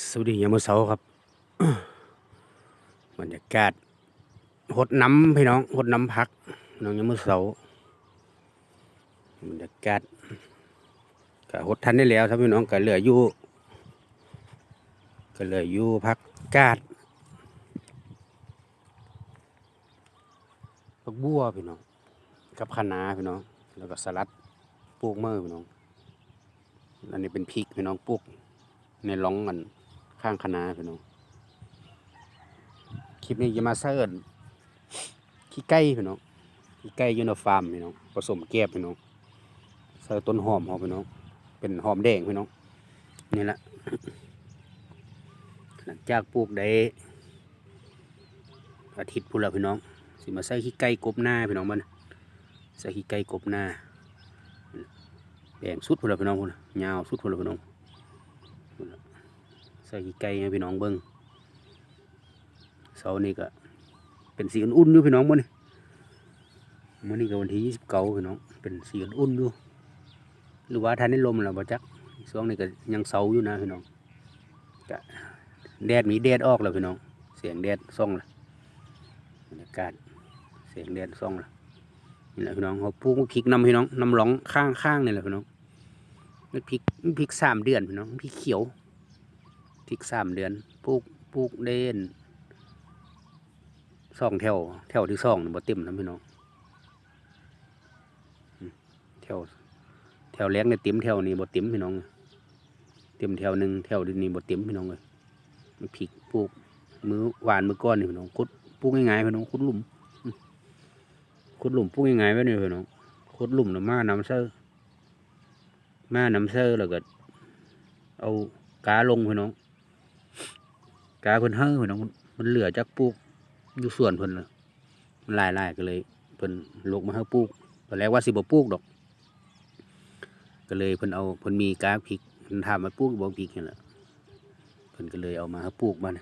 สวัสดียามเช้าครับบรรยากาศหดน้ำพี่น้องหดน้ำพักน้องยามเช้าบรรยากาศก็หดทันได้แล้วครับพี่น้องก็เหลืออยู่ก็เหลืออยู่พักกาดผักบัวพี่น้องกับคะน้าพี่น้องแล้วก็สลัดปลูกเมื่อพี่น้องอันนี้เป็นพริกพี่น้องปลูกในร่องกัน ข้างคณะพี่น้องคลิปนี้จะมาเสิร์ชขี้ไก่พี่น้องขี้ไก่ยูในฟาร์มพี่น้องผสมแก็บพี่น้องเสิร์ชต้นหอมหอมพี่น้องเป็นหอมแดงพี่น้องนี่แหละหลังจากปลูกได้อาทิตย์พุ่นและพี่น้อง สิมาใส่ขี้ไก่กบหน้าพี่น้องมันใส่ขี้ไก่กบหน้าแดงสุดพุ่นและพี่น้องพุ่นยาวสุดพุ่นและพี่น้อง ส่ขี้ไก่ให้พี่น้องเบิ้งเสานี้ก็เป็นสีอุ่นๆอยู่พี่น้องมื้อนี้มื้อนี้ก็วันที่ยี่สิบเก้าพี่น้องเป็นสีอุ่นๆอยู่หรือว่าทันได้ลมแล้วบ่จักช่วงนี้ก็ยังเสาอยู่นะพี่น้องก็แดดมีแดดออกแล้วพี่น้อง เสียงแดดส่องละบรรยากาศเสียงแดดส่องละนี่แหละพี่น้องเขาปลูกพริกนำพี่น้องนำหลองข้างๆนี่แหละพี่น้องม็ดพริกม็ดพริกสามเดือนพี่น้องพริกเขียว ริกสามเดือนปลูกปลูกเด่นสองแถวแถวที่สองบ่เต็มนะพี่น้องแถวแถวแรกเนี่ยเต็มแถวนี้บ่เต็มพี่น้องเต็มแถวหนึ่งแถวนี้บ่เต็มพี่น้องเลยมันพริกปลูกมือหวานมือก้อนนี่พี่น้องขุดปลูกง่ายๆพี่น้องขุดหลุมอืมขุดหลุมปลูกง่ายๆไว้นี่พี่น้องขุดหลุมแล้วมาน้ำเซอร์มาน้ำเซอร์แล้วก็เอากาลงพี่น้อง กาเพิ่นเฮ้อเพิ่นเอามันเหลือจากปลูกอยู่ส่วนเพิ่นเลยมันหลายก็เลยเพิ่นลกมาให้ปลูกตอนแรกว่าสิบ่ปลูกดอก ก็เลยเพิ่นเอาเพิ่นมีกาพริกเพิ่นถามมาปลูกบ่พริกนี่แหละเพิ่นก็เลยเอามาให้ปลูกมัน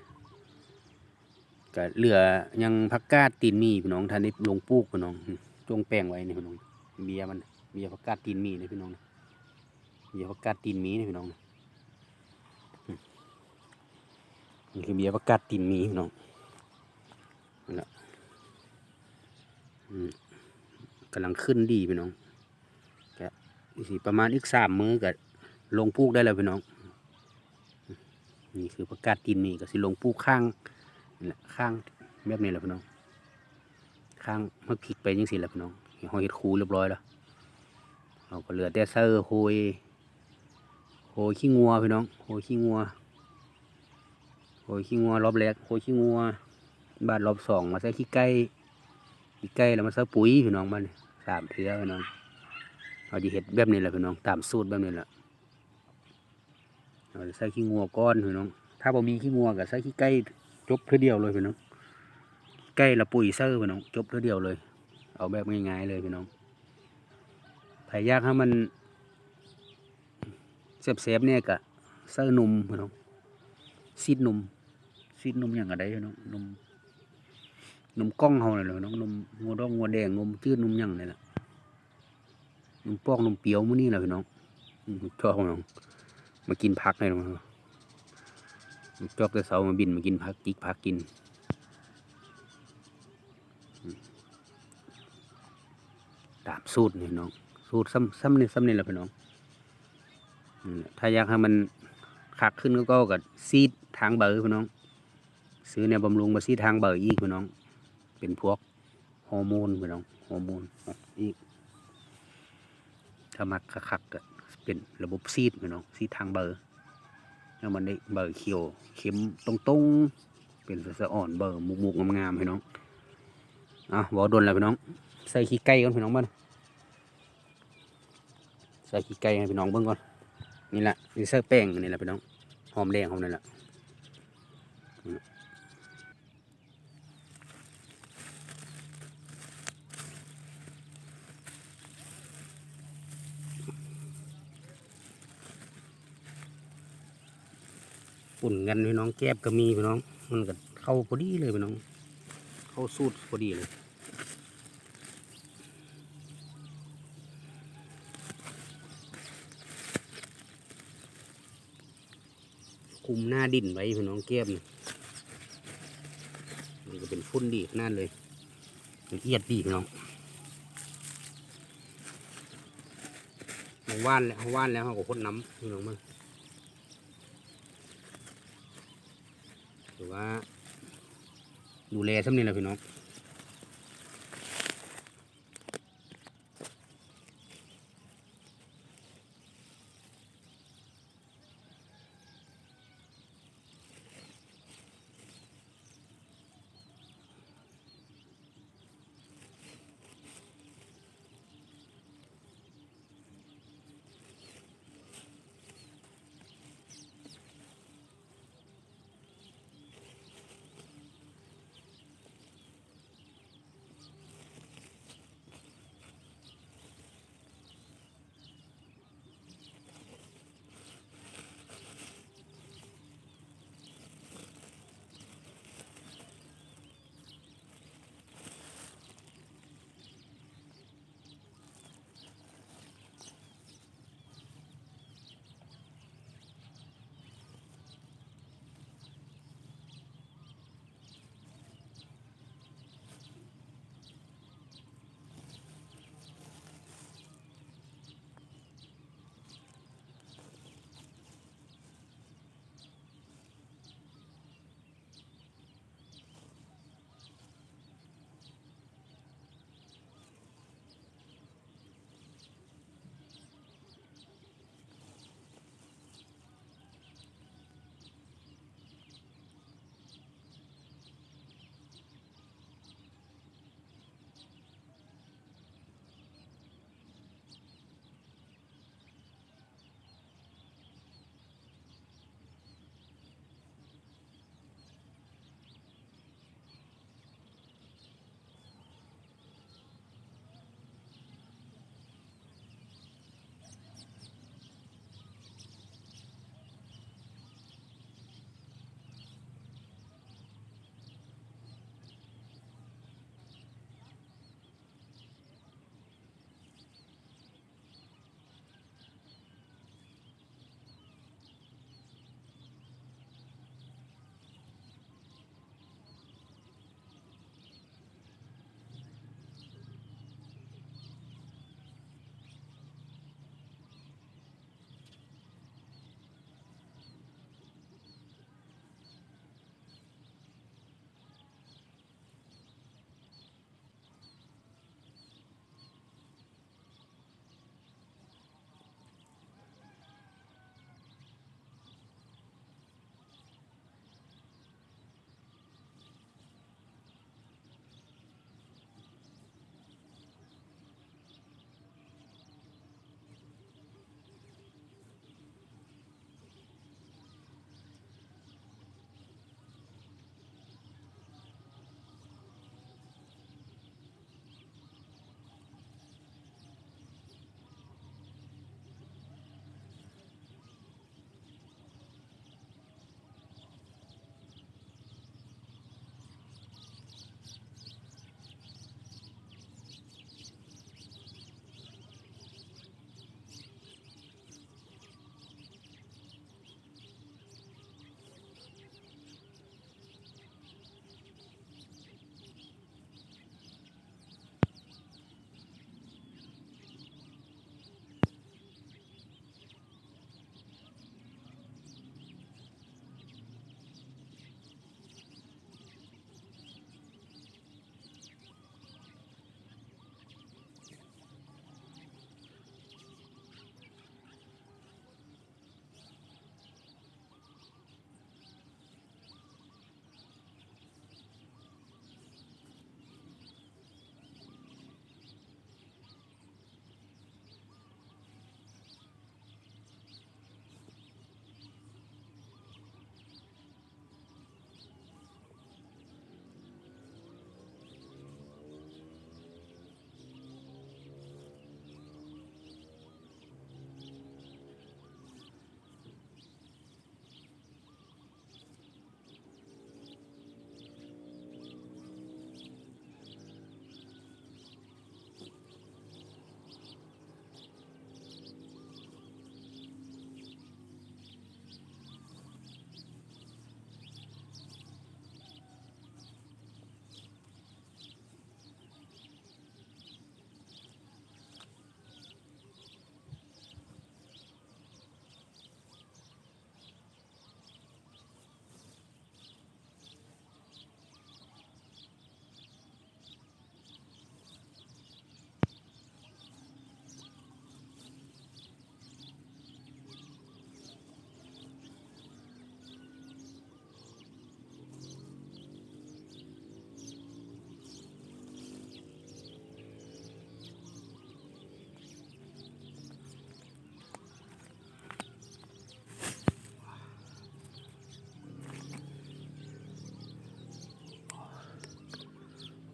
ก็เหลือยังผักกาดตีนมีพี่น้องท่านได้ลงปลูกพี่น้องจงแป้งไว้นี่พี่น้องเบียร์มันเบียร์ผักกาดตีนมีนี่พี่น้องเบียร์ผักกาดตีนมีนี่พี่น้อง นี่คือเบียร์ประกาศตินมีพี่น้องนั่นแหละกำลังขึ้นดีพี่น้องก็อีกสิประมาณอีกสามมื้อก็ลงปลูกได้แล้วพี่น้อง นี่คือประกาศตินมีก็สิลงปลูกข้างนี่แหละข้างแบบนี้แหละพี่น้อง ข้างเมันพลิกไปยังสิแหละพี่น้องหอยเห็ดคูเรียบร้อยแล้วเราก็เหลือแต่เซอร์โฮยโฮยขี้งัวพี่น้องโฮยขี้งัว ยขี้งัวรอบแรกโอยขี้งัวบาทรอบสองมาใส่ขี้ไก่ขี้ไก่แล้วมาใส่ปุ๋ยพี่น้องมันสามเทื่อพี่น้องเราจะเห็ดแบบนี้แหละพี่น้องตามสูตรแบบนี้แหละเราจะใส่ขี้งัวก้อนพี่น้อง ถ้าบ่มีขี้งัวก็ใส่ขี้ไก่จบเทื่อเดียวเลยพี่น้องไก่ละปุ๋ยเซอร์พี่น้องจบเทื่อเดียวเลย เอาแบบง่ายๆเลยพี่น้องถ้าอยากให้มันเซฟๆเนี่ยก็เซอร์นุ่มพี่น้องซีดนม ซีดนมอย่างไรเนาะนมนมกล้องเฮาเลยเนาะนมงัวดองงัวแดงนมจืดนมหยังนี่แหละนมปอกนมเปียวมื้อนี้แหละพี่น้องอืมชอบน้องมากินผักเลยน้องจอกแต่เสามาบินมากินผักจิกผักกินตามสูตรนี่น้องสูตรซ้ำซ้ำนี่ซ้ำนี่แหละพี่น้องถ้าอยากให้มันคักขึ้นก็ก็กับซีดทางเบอร์พี่น้อง ซื้อเนี่ยบำรุงมาซีทางเบอร์อีกพี่น้อง เป็นพวกฮอร์โมนพี่น้องฮอร์โมนอีกถ้ามักคักก็เป็นระบบซีดพี่น้องซีทางเบอร์แล้วมันได้เบอร์เขียวเข็มตรงๆ เป็นสะอ่อนเบอร์มุกๆงามๆพี่น้องอะบอกโดนแล้วพี่น้อง ใส่ขี้ไก่ก่อนพี่น้องบ้านใส่ขี้ไก่ให้พี่น้องเบิ่งก่อนนี่แหละนี่เสื้อแป้งนี่แหละพี่น้องหอมแดงหอมนั่นแหละ ปุ่นกันพี่น้องแก้บก็มีพี่น้อง มันก็เข้าพอดีเลยพี่น้อง เข้าสูตรพอดีเลยคุมหน้าดินไว้พี่น้องแก้บนี่มันก็เป็นฟุ้นดีนั่นเลยละเอียดดีพี่น้องว่านแล้วว่านแล้วเขาก็พ่นน้ำพี่น้องมัน ว่า ดูแลซ้ำนี่นหละพี่น้อง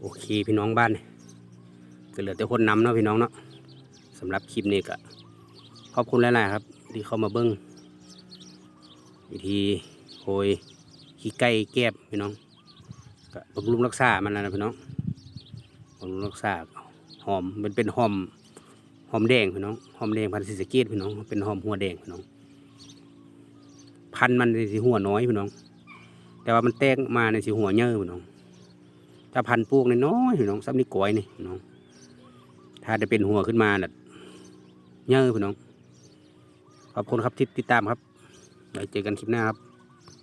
โอเคพี่น้องบ้านก็เหลือแต่คนนำเนาะพี่น้องเนาะสำหรับคลิปนี้ก็ขอบคุณหลายๆครับ ที่เข้ามาเบิ้งวิธีโหยขี้ไก่แก็บพี่น้องก็บำรุงรักษามันแล้วนะพี่น้องบำรุงรักษาหอมมันเป็นหอมหอมแดงพี่น้องหอมแดงพันธุ์ศรีสเกดพี่น้องเป็นหอมหัวแดงพี่น้อง พันธุ์มันในสีหัวน้อยพี่น้อง แต่ว่ามันแตกมาในสีหัวเยอะพี่น้อง ถ้าพันปลูกน้อยพี่น้องซ้ำนี่ก้อยนี่น้อง ถ้าจะเป็นหัวขึ้นมาน่ะเยอะพี่น้อง ขอบคุณครับที่ติดตามครับไว้เจอกันคลิปหน้าครับ